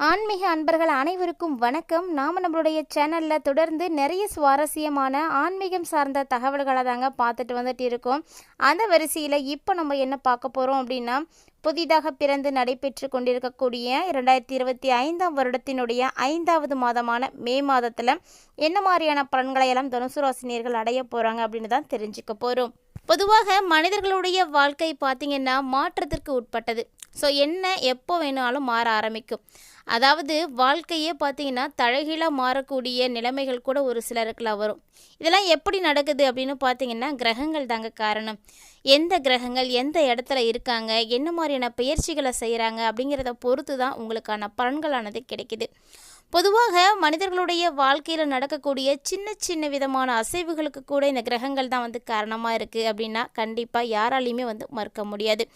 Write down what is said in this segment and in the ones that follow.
ஆன்மீக அன்பர்கள் அனைவருக்கும் வணக்கம். நாம் நம்மளுடைய சேனலில் தொடர்ந்து நிறைய சுவாரஸ்யமான ஆன்மீகம் சார்ந்த தகவல்களை தாங்க பார்த்துட்டு வந்துட்டு இருக்கோம். அந்த வரிசையில் இப்போ நம்ம என்ன பார்க்க போகிறோம் அப்படின்னா புதிதாக பிறந்து நடைபெற்று கொண்டிருக்கக்கூடிய இரண்டாயிரத்தி இருபத்தி ஐந்தாம் வருடத்தினுடைய ஐந்தாவது மாதமான மே மாதத்தில் என்ன மாதிரியான பலன்களை எல்லாம் தனுசு ராசினியர்கள் அடைய போகிறாங்க அப்படின்னு தான் தெரிஞ்சுக்க போகிறோம் பொதுவாக மனிதர்களுடைய வாழ்க்கை பார்த்திங்கன்னா மாற்றத்திற்கு உட்பட்டது. ஸோ என்ன எப்போ வேணாலும் மாற ஆரம்பிக்கும். அதாவது வாழ்க்கையே பார்த்தீங்கன்னா தழகிலாக மாறக்கூடிய நிலைமைகள் கூட ஒரு சிலருக்குலாம் வரும். இதெல்லாம் எப்படி நடக்குது அப்படின்னு பார்த்தீங்கன்னா கிரகங்கள் தாங்க காரணம். எந்த கிரகங்கள் எந்த இடத்துல இருக்காங்க என்ன மாதிரியான பயிற்சிகளை செய்கிறாங்க அப்படிங்கிறத பொறுத்து தான் உங்களுக்கான பலன்களானது கிடைக்குது. பொதுவாக மனிதர்களுடைய வாழ்க்கையில் நடக்கக்கூடிய சின்ன சின்ன விதமான அசைவுகளுக்கு கூட இந்த கிரகங்கள் தான் வந்து காரணமாக இருக்குது அப்படின்னா கண்டிப்பாக யாராலையுமே வந்து மறுக்க முடியாது.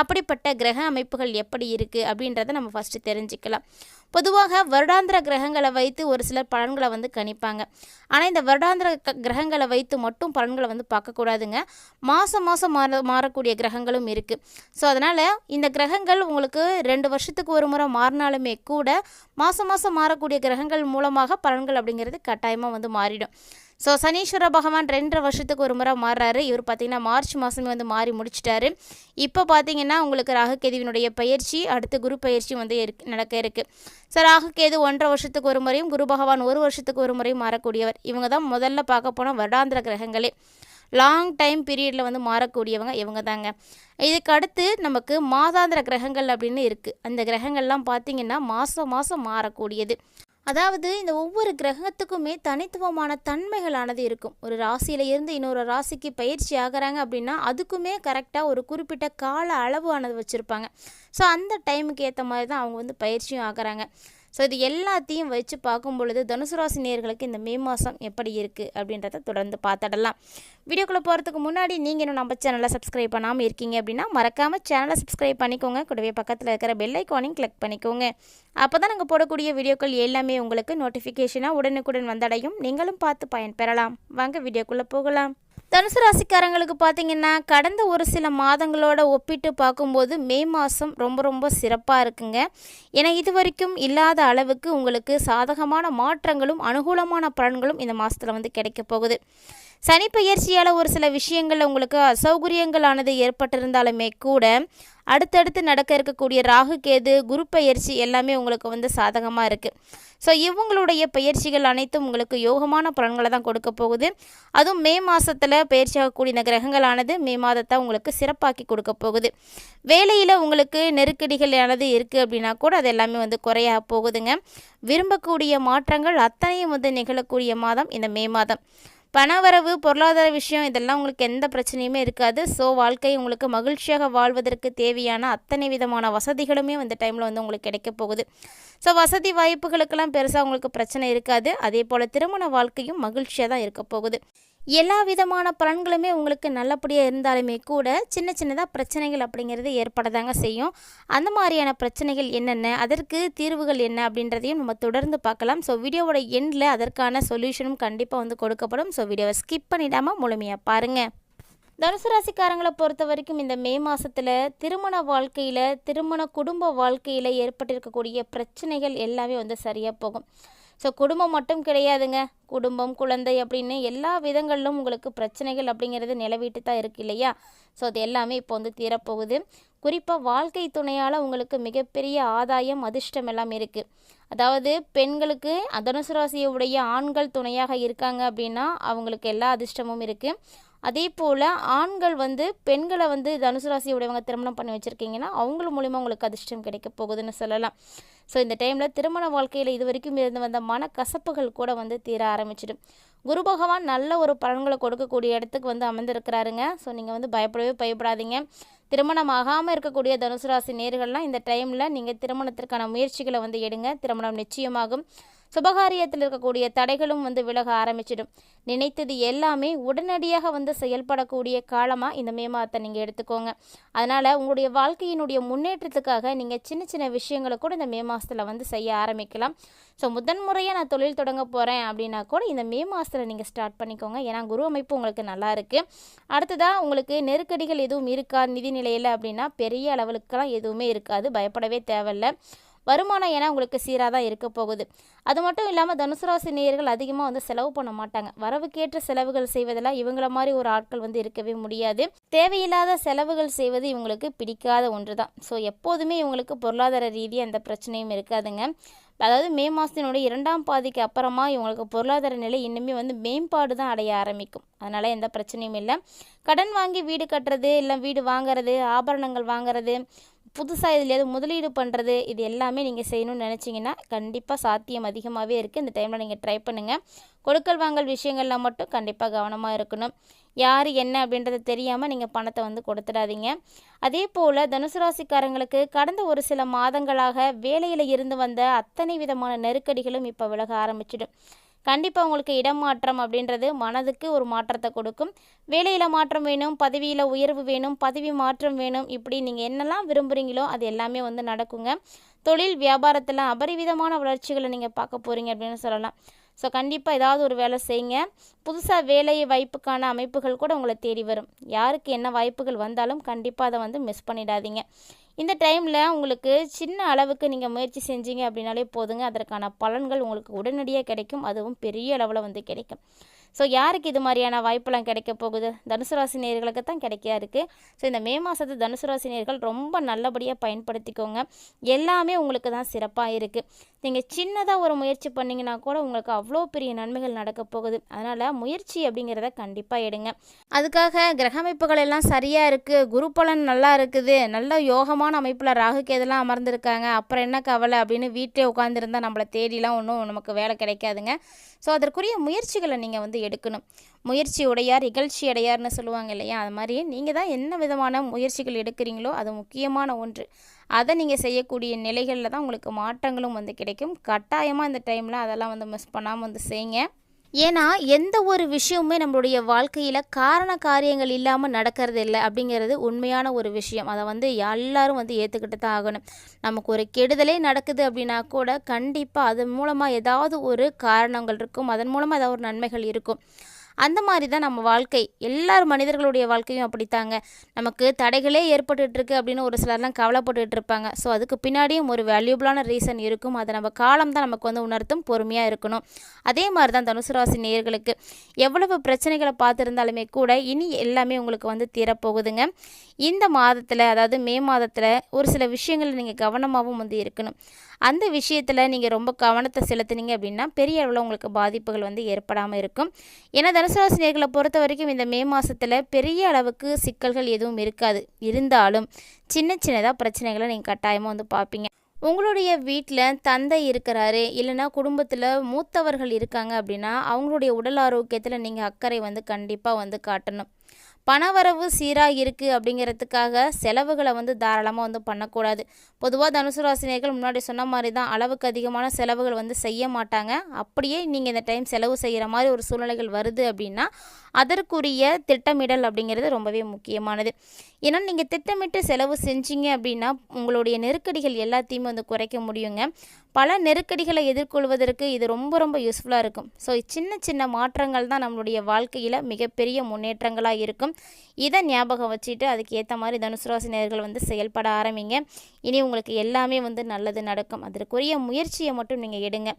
அப்படிப்பட்ட கிரக அமைப்புகள் எப்படி இருக்குது அப்படின்றத நம்ம ஃபஸ்ட்டு தெரிஞ்சுக்கலாம். பொதுவாக வருடாந்திர கிரகங்களை வைத்து ஒரு சிலர் பலன்களை வந்து கணிப்பாங்க. ஆனால் இந்த வருடாந்திர க கிரகங்களை வைத்து மட்டும் பலன்களை வந்து பார்க்கக்கூடாதுங்க. மாதம் மாதம் மாற மாறக்கூடிய கிரகங்களும் இருக்குது ஸோ அதனால் இந்த கிரகங்கள் உங்களுக்கு ரெண்டு வருஷத்துக்கு ஒரு முறை மாறினாலுமே கூட மாதம் மாதம் மாறக்கூடிய கிரகங்கள் மூலமாக பலன்கள் அப்படிங்கிறது கட்டாயமாக வந்து மாறிடும். ஸோ சனீஸ்வர பகவான் ரெண்டரை வருஷத்துக்கு ஒரு முறை மாறுறாரு. இவர் பார்த்தீங்கன்னா மார்ச் மாதமே வந்து மாறி முடிச்சிட்டாரு. இப்போ பார்த்தீங்கன்னா உங்களுக்கு ராகுகேதுவினுடைய பயிற்சி அடுத்து குரு பயிற்சி வந்து இருக்கு நடக்க இருக்குது ஸோ ராகுகேது ஒன்றரை வருஷத்துக்கு ஒரு முறையும் குரு பகவான் ஒரு வருஷத்துக்கு ஒரு முறையும் மாறக்கூடியவர். இவங்க தான் முதல்ல பார்க்க போனால் வருடாந்திர கிரகங்களே. லாங் டைம் பீரியடில் வந்து மாறக்கூடியவங்க இவங்க தாங்க. இதுக்கு அடுத்து நமக்கு மாதாந்திர கிரகங்கள் அப்படின்னு இருக்குது அந்த கிரகங்கள்லாம் பார்த்திங்கன்னா மாதம் மாதம் மாறக்கூடியது. அதாவது இந்த ஒவ்வொரு கிரகத்துக்குமே தனித்துவமான தன்மைகளானது இருக்கும். ஒரு ராசியில இருந்து இன்னொரு ராசிக்கு பயிற்சி ஆகிறாங்க அப்படின்னா அதுக்குமே கரெக்டாக ஒரு குறிப்பிட்ட கால அளவு ஆனது வச்சுருப்பாங்க. ஸோ அந்த டைமுக்கு ஏற்ற மாதிரி தான் அவங்க வந்து பயிற்சியும் ஆகிறாங்க. ஸோ இது எல்லாத்தையும் வச்சு பார்க்கும் பொழுது தனுசு ராசி நேர்களுக்கு இந்த மே மாதம் எப்படி இருக்குது அப்படின்றத தொடர்ந்து பார்த்துடலாம். வீடியோக்குள்ளே போகிறதுக்கு முன்னாடி நீங்கள் இன்னும் நம்ம சேனலை சப்ஸ்கிரைப் பண்ணாமல் இருக்கீங்க அப்படின்னா மறக்காமல் சேனலை சப்ஸ்கிரைப் பண்ணிக்கோங்க. கூடவே பக்கத்தில் இருக்கிற பெல் ஐக்கானையும் கிளிக் பண்ணிக்கோங்க. அப்போ தான் நாங்கள் போடக்கூடிய வீடியோக்கள் எல்லாமே உங்களுக்கு நோட்டிஃபிகேஷனாக உடனுக்குடன் வந்தடையும். நீங்களும் பார்த்து பயன்பெறலாம் வாங்க வீடியோக்குள்ளே போகலாம். தனுசு ராசிக்காரங்களுக்கு பார்த்தீங்கன்னா கடந்த ஒரு சில மாதங்களோட ஒப்பிட்டு பார்க்கும்போது மே மாதம் ரொம்ப ரொம்ப சிறப்பாக இருக்குங்க. ஏன்னா இது வரைக்கும் இல்லாத அளவுக்கு உங்களுக்கு சாதகமான மாற்றங்களும் அனுகூலமான பலன்களும் இந்த மாதத்தில் வந்து கிடைக்க போகுது. சனி பயிற்சியால் ஒரு சில விஷயங்களில் உங்களுக்கு அசௌகரியங்களானது ஏற்பட்டிருந்தாலுமே கூட அடுத்தடுத்து நடக்க இருக்கக்கூடிய ராகு கேது குரு பயிற்சி எல்லாமே உங்களுக்கு வந்து சாதகமாக இருக்குது ஸோ இவங்களுடைய பயிற்சிகள் அனைத்தும் உங்களுக்கு யோகமான பலன்களை தான் கொடுக்க போகுது. அதுவும் மே மாதத்தில் பயிற்சியாகக்கூடிய இந்த கிரகங்களானது மே மாதத்தை உங்களுக்கு சிறப்பாக்கி கொடுக்க போகுது. வேலையில் உங்களுக்கு நெருக்கடிகளானது இருக்குது அப்படின்னா கூட அது எல்லாமே வந்து குறையாக போகுதுங்க. விரும்பக்கூடிய மாற்றங்கள் அத்தனையும் வந்து நிகழக்கூடிய மாதம் இந்த மே மாதம். பணவரவு பொருளாதார விஷயம் இதெல்லாம் உங்களுக்கு எந்த பிரச்சனையுமே இருக்காது. ஸோ வாழ்க்கை உங்களுக்கு மகிழ்ச்சியாக வாழ்வதற்கு தேவையான அத்தனை விதமான வசதிகளுமே இந்த டைமில் வந்து உங்களுக்கு கிடைக்க போகுது. ஸோ வசதி வாய்ப்புகளுக்கெல்லாம் பெருசாக உங்களுக்கு பிரச்சனை இருக்காது. அதே போல் திருமண வாழ்க்கையும் மகிழ்ச்சியாக தான் இருக்க போகுது. எல்லா விதமான பலன்களுமே உங்களுக்கு நல்லபடியாக இருந்தாலுமே கூட சின்ன சின்னதாக பிரச்சனைகள் அப்படிங்கிறது ஏற்பட தாங்க செய்யும். அந்த மாதிரியான பிரச்சனைகள் என்னென்ன அதற்கு தீர்வுகள் என்ன அப்படின்றதையும் நம்ம தொடர்ந்து பார்க்கலாம். ஸோ வீடியோவோட எண்டில் அதற்கான சொல்யூஷனும் கண்டிப்பாக வந்து கொடுக்கப்படும். ஸோ வீடியோவை ஸ்கிப் பண்ணிடாமல் முழுமையாக பாருங்கள் தனுசு ராசிக்காரங்களை பொறுத்த வரைக்கும் இந்த மே மாதத்தில் திருமண வாழ்க்கையில் திருமண குடும்ப வாழ்க்கையில் ஏற்பட்டிருக்கக்கூடிய பிரச்சனைகள் எல்லாமே வந்து சரியாக போகும். ஸோ குடும்பம் மட்டும் கிடையாதுங்க. குடும்பம் குழந்தை அப்படின்னு எல்லா விதங்களிலும் உங்களுக்கு பிரச்சனைகள் அப்படிங்கிறது நிலவிட்டு தான் இருக்குது இல்லையா? ஸோ அது எல்லாமே இப்போ வந்து தீரப்போகுது. குறிப்பாக வாழ்க்கை துணையால் உங்களுக்கு மிகப்பெரிய ஆதாயம் அதிர்ஷ்டம் எல்லாம் இருக்குது அதாவது பெண்களுக்கு தனுசு ராசியுடைய ஆண்கள் துணையாக இருக்காங்க அப்படின்னா அவங்களுக்கு எல்லா அதிர்ஷ்டமும் இருக்குது அதே போல் ஆண்கள் வந்து பெண்களை வந்து தனுசு ராசி உடையவங்க திருமணம் பண்ணி வச்சுருக்கீங்கன்னா அவங்கள மூலிமா உங்களுக்கு அதிர்ஷ்டம் கிடைக்க போகுதுன்னு சொல்லலாம். ஸோ இந்த டைமில் திருமண வாழ்க்கையில் இது வரைக்கும் இருந்து வந்த மனக்கசப்புகள் கூட வந்து தீர ஆரம்பிச்சிடும். குரு பகவான் நல்ல ஒரு பலன்களை கொடுக்கக்கூடிய இடத்துக்கு வந்து அமர்ந்திருக்கிறாருங்க. ஸோ நீங்கள் வந்து பயப்படவே பயப்படாதீங்க. திருமணம் ஆகாமல் இருக்கக்கூடிய தனுசு ராசி நேர்கள்லாம் இந்த டைமில் நீங்கள் திருமணத்திற்கான முயற்சிகளை வந்து எடுங்க. திருமணம் நிச்சயமாகும். சுபகாரியத்தில் இருக்கக்கூடிய தடைகளும் வந்து விலக ஆரம்பிச்சிடும். நினைத்தது எல்லாமே உடனடியாக வந்து செயல்படக்கூடிய காலமாக இந்த மே மாதத்தை நீங்கள் எடுத்துக்கோங்க. அதனால் உங்களுடைய வாழ்க்கையினுடைய முன்னேற்றத்துக்காக நீங்கள் சின்ன சின்ன விஷயங்களை கூட இந்த மே மாதத்தில் வந்து செய்ய ஆரம்பிக்கலாம். ஸோ முதன் முறையாக நான் தொழில் தொடங்க போகிறேன் அப்படின்னா கூட இந்த மே மாதத்தில் நீங்கள் ஸ்டார்ட் பண்ணிக்கோங்க. ஏன்னா குரு அமைப்பு உங்களுக்கு நல்லா இருக்குது அடுத்ததாக உங்களுக்கு நெருக்கடிகள் எதுவும் இருக்கா? நிதி நிலையில் அப்படின்னா பெரிய அளவுக்குலாம் எதுவுமே இருக்காது. பயப்படவே தேவையில்லை. வருமானம் ஏன்னா உங்களுக்கு சீராக தான் இருக்க போகுது. அது மட்டும் இல்லாமல் தனுசு ராசி நேயர்கள் அதிகமாக வந்து செலவு பண்ண மாட்டாங்க. வரவுக்கேற்ற செலவுகள் செய்வதெல்லாம் இவங்கள மாதிரி ஒரு ஆட்கள் வந்து இருக்கவே முடியாது. தேவையில்லாத செலவுகள் செய்வது இவங்களுக்கு பிடிக்காத ஒன்று தான் ஸோ எப்போதுமே இவங்களுக்கு பொருளாதார ரீதியாக எந்த பிரச்சனையும் இருக்காதுங்க. அதாவது மே மாதத்தினுடைய இரண்டாம் பாதிக்கு அப்புறமா இவங்களுக்கு பொருளாதார நிலை இன்னுமே வந்து மேம்பாடு தான் அடைய ஆரம்பிக்கும். அதனால் எந்த பிரச்சனையும் இல்லை. கடன் வாங்கி வீடு கட்டுறது இல்லை வீடு வாங்குறது ஆபரணங்கள் வாங்குறது புதுசாக இதுலேயாவது முதலீடு பண்ணுறது இது எல்லாமே நீங்கள் செய்யணும்னு நினச்சிங்கன்னா கண்டிப்பாக சாத்தியம் அதிகமாகவே இருக்குது இந்த டைமில் நீங்கள் ட்ரை பண்ணுங்கள் கொடுக்கல் வாங்கல் விஷயங்களில் மட்டும் கண்டிப்பாக கவனமாக இருக்கணும். யார் என்ன அப்படின்றத தெரியாமல் நீங்கள் பணத்தை வந்து கொடுத்துடாதீங்க. அதே போல் தனுசு ராசிக்காரங்களுக்கு கடந்த ஒரு சில மாதங்களாக வேலையில் இருந்து வந்த அத்தனை விதமான நெருக்கடிகளும் இப்போ விலக ஆரம்பிச்சிடும். கண்டிப்பாக உங்களுக்கு இடமாற்றம் அப்படின்றது மனதுக்கு ஒரு மாற்றத்தை கொடுக்கும். வேலையில் மாற்றம் வேணும் பதவியில் உயர்வு வேணும் பதவி மாற்றம் வேணும் இப்படி நீங்கள் என்னெல்லாம் விரும்புகிறீங்களோ அது எல்லாமே வந்து நடக்குங்க. தொழில் வியாபாரத்தில் அபரிவிதமான வளர்ச்சிகளை நீங்கள் பார்க்க போகிறீங்க அப்படின்னு சொல்லலாம். ஸோ கண்டிப்பாக ஏதாவது ஒரு வேலை செய்யுங்க. புதுசாக வேலை வாய்ப்புக்கான அமைப்புகள் கூட உங்களை தேடி வரும். யாருக்கு என்ன வாய்ப்புகள் வந்தாலும் கண்டிப்பாக அதை வந்து மிஸ் பண்ணிடாதீங்க. இந்த டைமில் உங்களுக்கு சின்ன அளவுக்கு நீங்கள் முயற்சி செஞ்சீங்க அப்படின்னாலே போதுங்க. அதற்கான பலன்கள் உங்களுக்கு உடனடியாக கிடைக்கும். அதுவும் பெரிய அளவில் வந்து கிடைக்கும். ஸோ யாருக்கு இது மாதிரியான வாய்ப்பெல்லாம் கிடைக்க போகுது? தனுசு ராசி நேர்களுக்கு தான் கிடைக்கா இருக்குது ஸோ இந்த மே மாதத்து தனுசு ராசி நேர்கள் ரொம்ப நல்லபடியாக பயன்படுத்திக்கோங்க. எல்லாமே உங்களுக்கு தான் சிறப்பாக இருக்குது நீங்கள் சின்னதாக ஒரு முயற்சி பண்ணிங்கன்னா கூட உங்களுக்கு அவ்வளோ பெரிய நன்மைகள் நடக்க போகுது. அதனால் முயற்சி அப்படிங்கிறத கண்டிப்பாக எடுங்க. அதுக்காக கிரக அமைப்புகள் எல்லாம் சரியாக இருக்குது குரு பலன் நல்லா இருக்குது. நல்ல யோகமான அமைப்பில் ராகு கேதெல்லாம் அமர்ந்திருக்காங்க. அப்புறம் என்ன கவலை அப்படின்னு வீட்டிலே உட்காந்துருந்தா நம்மளை தேடிலாம் ஒன்றும் நமக்கு வேலை கிடைக்காதுங்க. ஸோ அதற்குரிய முயற்சிகளை நீங்கள் வந்து எடுக்கணும். முயற்சி உடையார் இகழ்ச்சி அடையார்னு சொல்லுவாங்க இல்லையா? அது மாதிரி நீங்கள் தான் என்ன விதமான முயற்சிகள் எடுக்கிறீங்களோ அது முக்கியமான ஒன்று. அதை நீங்கள் செய்யக்கூடிய நிலைகளில் தான் உங்களுக்கு மாற்றங்களும் வந்து கிடைக்கும். கட்டாயமாக இந்த டைமில் அதெல்லாம் வந்து மிஸ் பண்ணாமல் வந்து செய்யுங்க ஏன்னா எந்த ஒரு விஷயமுமே நம்மளுடைய வாழ்க்கையில் காரண காரியங்கள் இல்லாமல் நடக்கிறது இல்லை அப்படிங்கிறது உண்மையான ஒரு விஷயம். அதை வந்து எல்லாரும் வந்து ஏற்றுக்கிட்டு தான் ஆகணும். நமக்கு ஒரு கெடுதலே நடக்குது அப்படின்னா கூட கண்டிப்பாக அதன் மூலமாக ஏதாவது ஒரு காரணங்கள் இருக்கும். அதன் மூலமாக ஏதாவது ஒரு நன்மைகள் இருக்கும். அந்த மாதிரி தான் நம்ம வாழ்க்கை. எல்லார் மனிதர்களுடைய வாழ்க்கையும் அப்படித்தாங்க. நமக்கு தடைகளே ஏற்பட்டுட்ருக்கு அப்படின்னு ஒரு சிலர்லாம் கவலைப்பட்டுட்டு இருப்பாங்க ஸோ அதுக்கு பின்னாடியும் ஒரு வேல்யூபிளான ரீசன் இருக்கும். அதை நம்ம காலம் தான் நமக்கு வந்து உணர்த்தும் பொறுமையாக இருக்கணும். அதே மாதிரி தான் தனுசு ராசி நேயர்களுக்கு. எவ்வளவு பிரச்சனைகளை பார்த்துருந்தாலுமே கூட இனி எல்லாமே உங்களுக்கு வந்து தீரப்போகுதுங்க. இந்த மாதத்தில் அதாவது மே மாதத்தில் ஒரு சில விஷயங்கள் நீங்கள் கவனமாகவும் வந்து இருக்கணும். அந்த விஷயத்தில் நீங்கள் ரொம்ப கவனத்தை செலுத்துனீங்க அப்படின்னா பெரிய அளவில் உங்களுக்கு பாதிப்புகள் வந்து ஏற்படாமல் இருக்கும். ஏன்னா தனுசுராசினியர்களை பொறுத்த வரைக்கும் இந்த மே மாதத்தில் பெரிய அளவுக்கு சிக்கல்கள் எதுவும் இருக்காது. இருந்தாலும் சின்ன சின்னதாக பிரச்சனைகளை நீங்கள் கட்டாயமாக வந்து பார்ப்பீங்க உங்களுடைய வீட்டில் தந்தை இருக்கிறாரு இல்லைன்னா குடும்பத்தில் மூத்தவர்கள் இருக்காங்க அப்படின்னா அவங்களுடைய உடல் ஆரோக்கியத்தில் நீங்கள் அக்கறை வந்து கண்டிப்பாக வந்து காட்டணும். பணவரவு சீராக இருக்குது அப்படிங்கிறதுக்காக செலவுகளை வந்து தாராளமாக வந்து பண்ணக்கூடாது. பொதுவாக தனுசு ராசினியர்கள் முன்னாடி சொன்ன மாதிரி தான் அளவுக்கு அதிகமான செலவுகள் வந்து செய்ய மாட்டாங்க. அப்படியே நீங்கள் இந்த டைம் செலவு செய்கிற மாதிரி ஒரு சூழ்நிலைகள் வருது அப்படின்னா அதற்குரிய திட்டமிடல் அப்படிங்கிறது ரொம்பவே முக்கியமானது. ஏன்னா நீங்கள் திட்டமிட்டு செலவு செஞ்சீங்க அப்படின்னா உங்களுடைய நெருக்கடிகள் எல்லாத்தையுமே வந்து குறைக்க முடியுங்க. பல நெருக்கடிகளை எதிர்கொள்வதற்கு இது ரொம்ப ரொம்ப யூஸ்ஃபுல்லாக இருக்கும். ஸோ சின்ன சின்ன மாற்றங்கள் தான் நம்மளுடைய வாழ்க்கையில் மிகப்பெரிய முன்னேற்றங்களாக இருக்கும். இதை ஞாபகம் வச்சுட்டு அதுக்கு ஏற்ற மாதிரி தனுசு ராசி நேர்கள் வந்து செயல்பட ஆரம்பிங்க. இனி உங்களுக்கு எல்லாமே வந்து நல்லது நடக்கும். அதற்குரிய முயற்சியை மட்டும் நீங்கள் எடுங்க.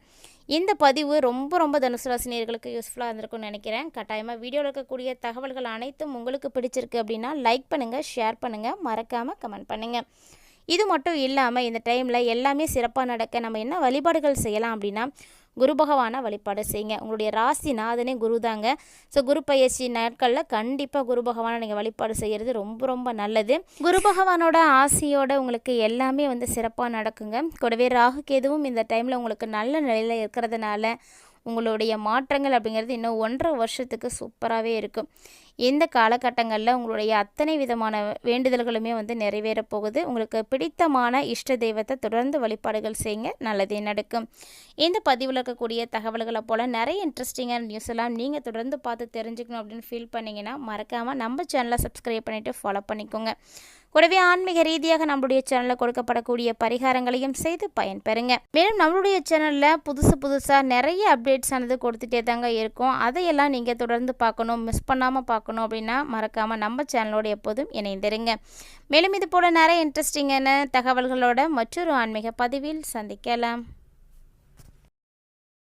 இந்த பதிவு ரொம்ப ரொம்ப தனுசு ராசினியர்களுக்கு யூஸ்ஃபுல்லாக இருந்திருக்கும்னு நினைக்கிறேன். கட்டாயமாக வீடியோவில் இருக்கக்கூடிய தகவல்கள் அனைத்தும் உங்களுக்கு பிடிச்சிருக்கு அப்படின்னா லைக் பண்ணுங்கள் ஷேர் பண்ணுங்கள் மறக்காமல் கமெண்ட் பண்ணுங்கள் இது மட்டும் இல்லாமல் இந்த டைமில் எல்லாமே சிறப்பாக நடக்க நம்ம என்ன வழிபாடுகள் செய்யலாம் அப்படின்னா குரு பகவானை வழிபாடு செய்யுங்க. உங்களுடைய ராசி நாதனே குரு தாங்க. ஸோ குரு பயிற்சி நாட்களில் கண்டிப்பாக குரு பகவானை நீங்கள் வழிபாடு செய்கிறது ரொம்ப ரொம்ப நல்லது. குரு பகவானோட ஆசையோட உங்களுக்கு எல்லாமே வந்து சிறப்பாக நடக்குங்க. கூடவே ராகு கேதுவும் இந்த டைமில் உங்களுக்கு நல்ல நிலையில் இருக்கிறதுனால உங்களுடைய மாற்றங்கள் அப்படிங்கிறது இன்னும் ஒன்றரை வருஷத்துக்கு சூப்பராகவே இருக்கும். இந்த காலகட்டங்களில் உங்களுடைய அத்தனை விதமான வேண்டுதல்களுமே வந்து நிறைவேற போகுது. உங்களுக்கு பிடித்தமான இஷ்ட தெய்வத்தை தொடர்ந்து வழிபாடுகள் செய்யுங்க. நல்லதே நடக்கும். இந்த பதிவில் இருக்கக்கூடிய தகவல்களை போல் நிறைய இன்ட்ரெஸ்டிங்கான நியூஸ் எல்லாம் நீங்கள் தொடர்ந்து பார்த்து தெரிஞ்சுக்கணும் அப்படின்னு ஃபீல் பண்ணிங்கன்னா மறக்காமல் நம்ம சேனலை சப்ஸ்கிரைப் பண்ணிவிட்டு ஃபாலோ பண்ணிக்கோங்க. கூடவே ஆன்மீக ரீதியாக நம்மளுடைய சேனலில் கொடுக்கப்படக்கூடிய பரிகாரங்களையும் செய்து பயன்பெறுங்க. மேலும் நம்மளுடைய சேனலில் புதுசு புதுசாக நிறைய அப்டேட்ஸ் ஆனது கொடுத்துட்டே தாங்க இருக்கும். அதையெல்லாம் நீங்கள் தொடர்ந்து பார்க்கணும் மிஸ் பண்ணாமல் பார்க்கணும் அப்படின்னா மறக்காமல் நம்ம சேனலோடு எப்போதும் இணைந்திருங்க. மேலும் இது போல் நிறைய இன்ட்ரெஸ்டிங்கான தகவல்களோட மற்றொரு ஆன்மீக பதிவில் சந்திக்கலாம்.